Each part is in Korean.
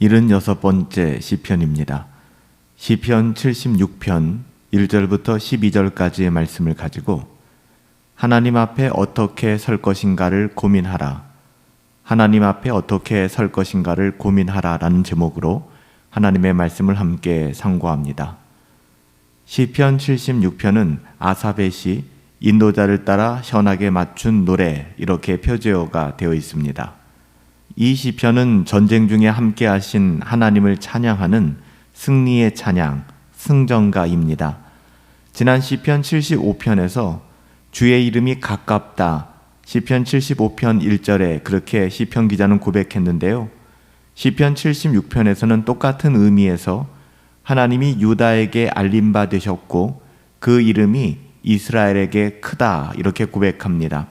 76번째 시편입니다. 시편 76편 1절부터 12절까지의 말씀을 가지고 하나님 앞에 어떻게 설 것인가를 고민하라. 하나님 앞에 어떻게 설 것인가를 고민하라라는 제목으로 하나님의 말씀을 함께 상고합니다. 시편 76편은 아사베 시 인도자를 따라 현하게 맞춘 노래 이렇게 표제어가 되어 있습니다. 이 시편은 전쟁 중에 함께 하신 하나님을 찬양하는 승리의 찬양, 승전가입니다. 지난 시편 75편에서 주의 이름이 가깝다. 시편 75편 1절에 그렇게 시편 기자는 고백했는데요. 시편 76편에서는 똑같은 의미에서 하나님이 유다에게 알림 바 되셨고 그 이름이 이스라엘에게 크다 이렇게 고백합니다.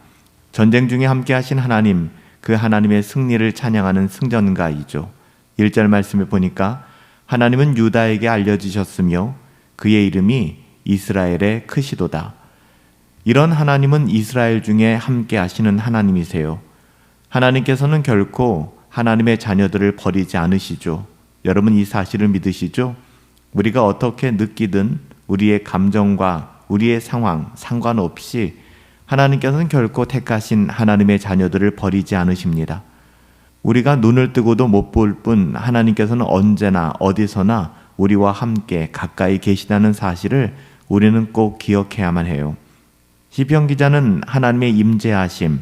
전쟁 중에 함께 하신 하나님 그 하나님의 승리를 찬양하는 승전가이죠. 1절 말씀에 보니까 하나님은 유다에게 알려지셨으며 그의 이름이 이스라엘의 크시도다. 이런 하나님은 이스라엘 중에 함께 하시는 하나님이세요. 하나님께서는 결코 하나님의 자녀들을 버리지 않으시죠. 여러분 이 사실을 믿으시죠? 우리가 어떻게 느끼든 우리의 감정과 우리의 상황 상관없이 하나님께서는 결코 택하신 하나님의 자녀들을 버리지 않으십니다. 우리가 눈을 뜨고도 못 볼 뿐 하나님께서는 언제나 어디서나 우리와 함께 가까이 계시다는 사실을 우리는 꼭 기억해야만 해요. 시편 기자는 하나님의 임재하심,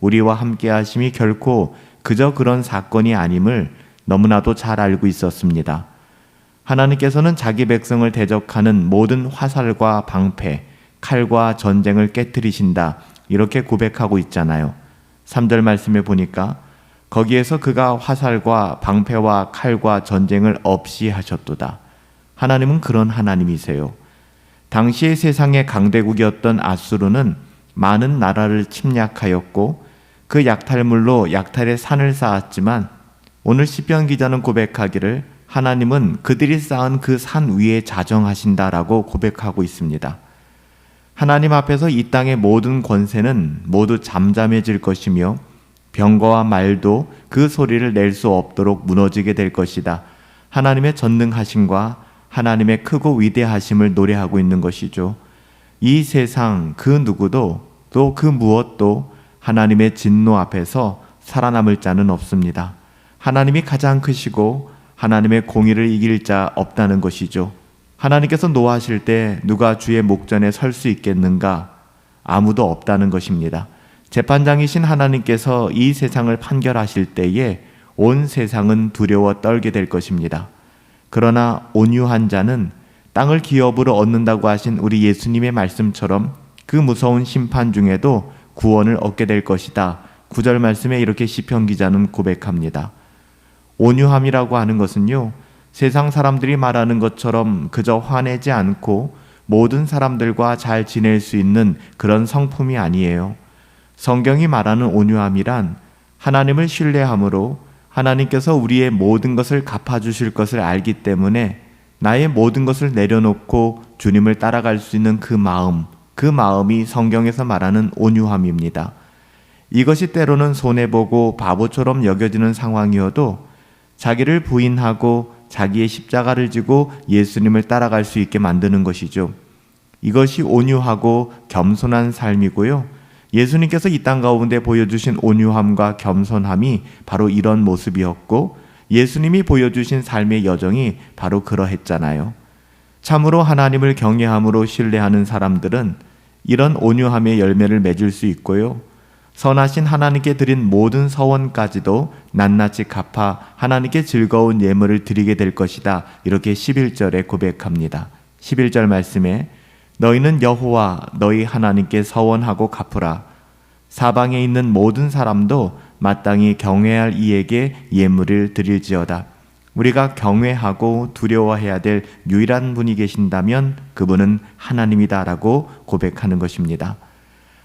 우리와 함께 하심이 결코 그저 그런 사건이 아님을 너무나도 잘 알고 있었습니다. 하나님께서는 자기 백성을 대적하는 모든 화살과 방패, 칼과 전쟁을 깨뜨리신다. 이렇게 고백하고 있잖아요. 3절 말씀에 보니까 거기에서 그가 화살과 방패와 칼과 전쟁을 없이 하셨도다. 하나님은 그런 하나님이세요. 당시의 세상의 강대국이었던 아수르는 많은 나라를 침략하였고 그 약탈물로 약탈의 산을 쌓았지만 오늘 시편 기자는 고백하기를 하나님은 그들이 쌓은 그 산 위에 자정하신다라고 고백하고 있습니다. 하나님 앞에서 이 땅의 모든 권세는 모두 잠잠해질 것이며 병거와 말도 그 소리를 낼 수 없도록 무너지게 될 것이다. 하나님의 전능하심과 하나님의 크고 위대하심을 노래하고 있는 것이죠. 이 세상 그 누구도 또 그 무엇도 하나님의 진노 앞에서 살아남을 자는 없습니다. 하나님이 가장 크시고 하나님의 공의를 이길 자 없다는 것이죠. 하나님께서 노하실 때 누가 주의 목전에 설 수 있겠는가? 아무도 없다는 것입니다. 재판장이신 하나님께서 이 세상을 판결하실 때에 온 세상은 두려워 떨게 될 것입니다. 그러나 온유한 자는 땅을 기업으로 얻는다고 하신 우리 예수님의 말씀처럼 그 무서운 심판 중에도 구원을 얻게 될 것이다. 구절 말씀에 이렇게 시편 기자는 고백합니다. 온유함이라고 하는 것은요. 세상 사람들이 말하는 것처럼 그저 화내지 않고 모든 사람들과 잘 지낼 수 있는 그런 성품이 아니에요. 성경이 말하는 온유함이란 하나님을 신뢰함으로 하나님께서 우리의 모든 것을 갚아주실 것을 알기 때문에 나의 모든 것을 내려놓고 주님을 따라갈 수 있는 그 마음, 그 마음이 성경에서 말하는 온유함입니다. 이것이 때로는 손해보고 바보처럼 여겨지는 상황이어도 자기를 부인하고 자기의 십자가를 지고 예수님을 따라갈 수 있게 만드는 것이죠. 이것이 온유하고 겸손한 삶이고요. 예수님께서 이 땅 가운데 보여주신 온유함과 겸손함이 바로 이런 모습이었고 예수님이 보여주신 삶의 여정이 바로 그러했잖아요. 참으로 하나님을 경외함으로 신뢰하는 사람들은 이런 온유함의 열매를 맺을 수 있고요. 선하신 하나님께 드린 모든 서원까지도 낱낱이 갚아 하나님께 즐거운 예물을 드리게 될 것이다. 이렇게 11절에 고백합니다. 11절 말씀에 너희는 여호와 너희 하나님께 서원하고 갚으라. 사방에 있는 모든 사람도 마땅히 경외할 이에게 예물을 드릴지어다. 우리가 경외하고 두려워해야 될 유일한 분이 계신다면 그분은 하나님이다라고 고백하는 것입니다.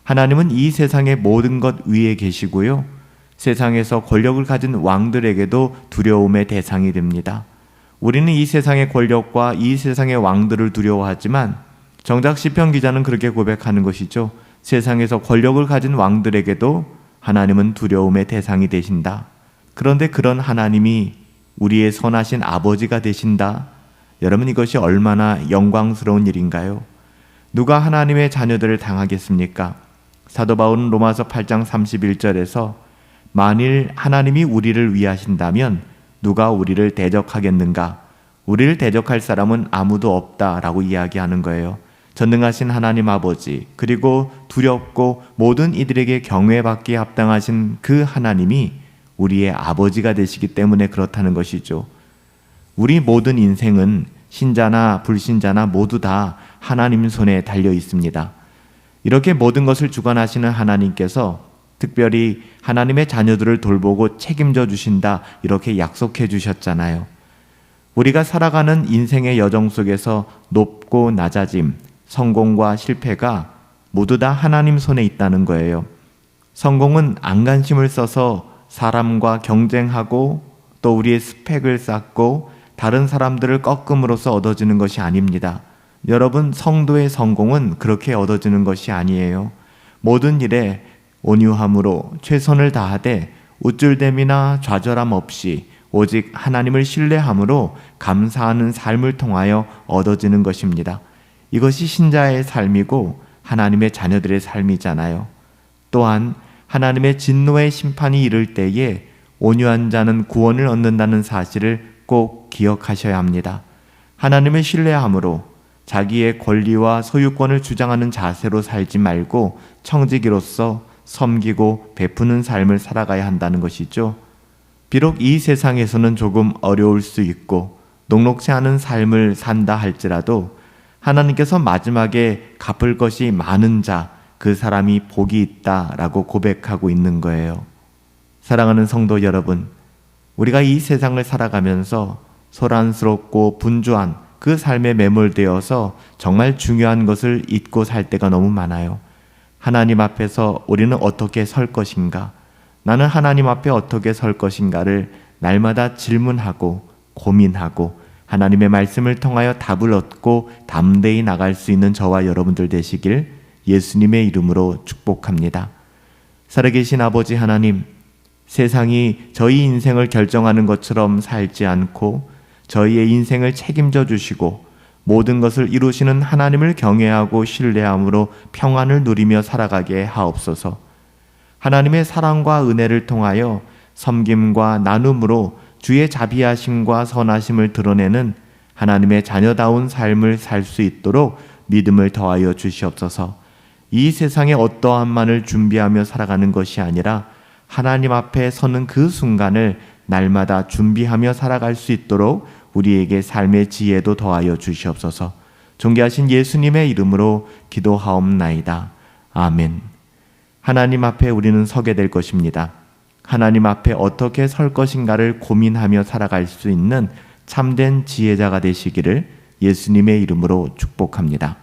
하나님은 이 세상의 모든 것 위에 계시고요. 세상에서 권력을 가진 왕들에게도 두려움의 대상이 됩니다. 우리는 이 세상의 권력과 이 세상의 왕들을 두려워하지만 정작 시편 기자는 그렇게 고백하는 것이죠. 세상에서 권력을 가진 왕들에게도 하나님은 두려움의 대상이 되신다. 그런데 그런 하나님이 우리의 선하신 아버지가 되신다. 여러분 이것이 얼마나 영광스러운 일인가요? 누가 하나님의 자녀들을 당하겠습니까? 사도 바울은 로마서 8장 31절에서 만일 하나님이 우리를 위하신다면 누가 우리를 대적하겠는가? 우리를 대적할 사람은 아무도 없다라고 이야기하는 거예요. 전능하신 하나님 아버지, 그리고 두렵고 모든 이들에게 경외받기에 합당하신 그 하나님이 우리의 아버지가 되시기 때문에 그렇다는 것이죠. 우리 모든 인생은 신자나 불신자나 모두 다 하나님 손에 달려 있습니다. 이렇게 모든 것을 주관하시는 하나님께서 특별히 하나님의 자녀들을 돌보고 책임져 주신다 이렇게 약속해 주셨잖아요. 우리가 살아가는 인생의 여정 속에서 높고 낮아짐, 성공과 실패가 모두 다 하나님 손에 있다는 거예요. 성공은 안간힘을 써서 사람과 경쟁하고 또 우리의 스펙을 쌓고 다른 사람들을 꺾음으로써 얻어지는 것이 아닙니다. 여러분, 성도의 성공은 그렇게 얻어지는 것이 아니에요. 모든 일에 온유함으로 최선을 다하되 우쭐댐이나 좌절함 없이 오직 하나님을 신뢰함으로 감사하는 삶을 통하여 얻어지는 것입니다. 이것이 신자의 삶이고 하나님의 자녀들의 삶이잖아요. 또한 하나님의 진노의 심판이 이를 때에 온유한 자는 구원을 얻는다는 사실을 꼭 기억하셔야 합니다. 하나님을 신뢰함으로 자기의 권리와 소유권을 주장하는 자세로 살지 말고 청지기로서 섬기고 베푸는 삶을 살아가야 한다는 것이죠. 비록 이 세상에서는 조금 어려울 수 있고 녹록지 않은 삶을 산다 할지라도 하나님께서 마지막에 갚을 것이 많은 자, 그 사람이 복이 있다라고 고백하고 있는 거예요. 사랑하는 성도 여러분, 우리가 이 세상을 살아가면서 소란스럽고 분주한 그 삶에 매몰되어서 정말 중요한 것을 잊고 살 때가 너무 많아요. 하나님 앞에서 우리는 어떻게 설 것인가? 나는 하나님 앞에 어떻게 설 것인가를 날마다 질문하고 고민하고 하나님의 말씀을 통하여 답을 얻고 담대히 나갈 수 있는 저와 여러분들 되시길 예수님의 이름으로 축복합니다. 살아계신 아버지 하나님, 세상이 저희 인생을 결정하는 것처럼 살지 않고 저희의 인생을 책임져 주시고 모든 것을 이루시는 하나님을 경외하고 신뢰함으로 평안을 누리며 살아가게 하옵소서. 하나님의 사랑과 은혜를 통하여 섬김과 나눔으로 주의 자비하심과 선하심을 드러내는 하나님의 자녀다운 삶을 살 수 있도록 믿음을 더하여 주시옵소서. 이 세상에 어떠한 만을 준비하며 살아가는 것이 아니라 하나님 앞에 서는 그 순간을 날마다 준비하며 살아갈 수 있도록 우리에게 삶의 지혜도 더하여 주시옵소서. 존귀하신 예수님의 이름으로 기도하옵나이다. 아멘. 하나님 앞에 우리는 서게 될 것입니다. 하나님 앞에 어떻게 설 것인가를 고민하며 살아갈 수 있는 참된 지혜자가 되시기를 예수님의 이름으로 축복합니다.